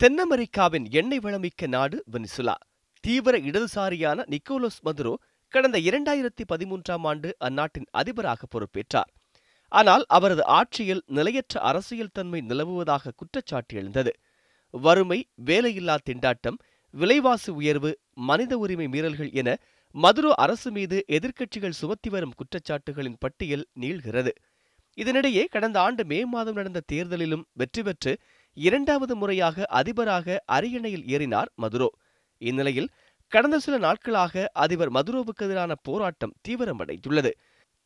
தென் அமெரிக்காவின் எண்ணெய் வளமிக்க நாடு வெனிசுலா. தீவிர இடதுசாரியான நிக்கோலஸ் மதுரோ கடந்த இரண்டாயிரத்தி பதிமூன்றாம் ஆண்டு அந்நாட்டின் அதிபராக பொறுப்பேற்றார். ஆனால் அவரது ஆட்சியில் நிலையற்ற அரசியல் தன்மை நிலவுவதாக குற்றச்சாட்டு எழுந்தது. வறுமை வேலையில்லா திண்டாட்டம் விலைவாசி உயர்வு மனித உரிமை மீறல்கள் என மதுரோ அரசு மீது எதிர்க்கட்சிகள் சுமத்தி வரும் குற்றச்சாட்டுகளின் பட்டியல் நீள்கிறது. இதனிடையே கடந்த ஆண்டு மே மாதம் நடந்த தேர்தலிலும் வெற்றி பெற்று இரண்டாவது முறையாக அதிபராக அரியணையில் ஏறினார் மதுரோ. இந்நிலையில் கடந்த சில நாட்களாக அதிபர் மதுரோவுக்கு எதிரான போராட்டம் தீவிரமடைந்துள்ளது.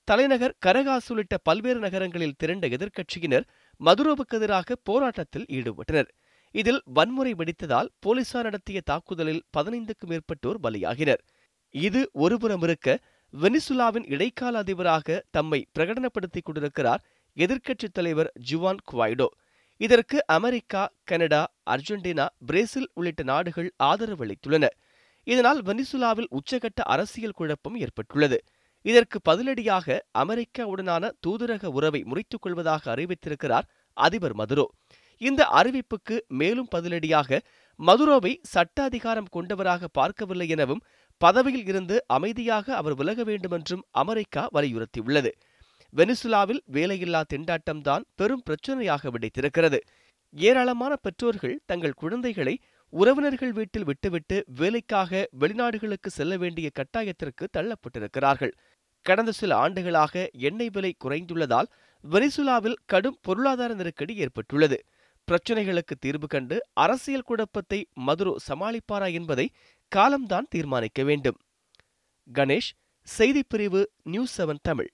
தலைநகர் கரகாஸ் உள்ளிட்ட பல்வேறு நகரங்களில் திரண்ட எதிர்க்கட்சியினர் மதுரோவுக்கு எதிராக போராட்டத்தில் ஈடுபட்டனர். இதில் வன்முறை வெடித்ததால் போலீசார் நடத்திய தாக்குதலில் பதினைந்துக்கும் மேற்பட்டோர் பலியாகினர். இது ஒருபுறம் இருக்க வெனிசுலாவின் இடைக்கால அதிபராக தம்மை பிரகடனப்படுத்திக் கொண்டிருக்கிறார் எதிர்க்கட்சித் தலைவர் ஜுவான் குவாய்டோ இதற்கு அமெரிக்கா கனடா அர்ஜென்டினா பிரேசில் உள்ளிட்ட நாடுகள் ஆதரவு அளித்துள்ளன. இதனால் வெனிசுலாவில் உச்சகட்ட அரசியல் குழப்பம் ஏற்பட்டுள்ளது. இதற்கு பதிலடியாக அமெரிக்காவுடனான தூதரக உறவை முறித்துக் கொள்வதாக அறிவித்திருக்கிறார் அதிபர் மதுரோ. இந்த அறிவிப்புக்கு மேலும் பதிலடியாக மதுரோவை சட்ட அதிகாரம் கொண்டவராக பார்க்கவில்லை எனவும் பதவியில் இருந்து அமைதியாக அவர் விலக வேண்டுமென்றும் அமெரிக்கா வலியுறுத்தியுள்ளது. வெனிசுலாவில் வேலையில்லா திண்டாட்டம்தான் பெரும் பிரச்சனையாக விடைத்திருக்கிறது. ஏராளமான பெற்றோர்கள் தங்கள் குழந்தைகளை உறவினர்கள் வீட்டில் விட்டுவிட்டு வேலைக்காக வெளிநாடுகளுக்கு செல்ல வேண்டிய கட்டாயத்திற்கு தள்ளப்பட்டிருக்கிறார்கள். கடந்த சில ஆண்டுகளாக எண்ணெய் விலை குறைந்துள்ளதால் வெனிசுலாவில் கடும் பொருளாதார நெருக்கடி ஏற்பட்டுள்ளது. பிரச்சனைகளுக்கு தீர்வு கண்டு அரசியல் குழப்பத்தை மதுரோ சமாளிப்பாரா என்பதை காலம்தான் தீர்மானிக்க வேண்டும். கணேஷ் செய்திப்பிரிவு நியூஸ் செவன் தமிழ்.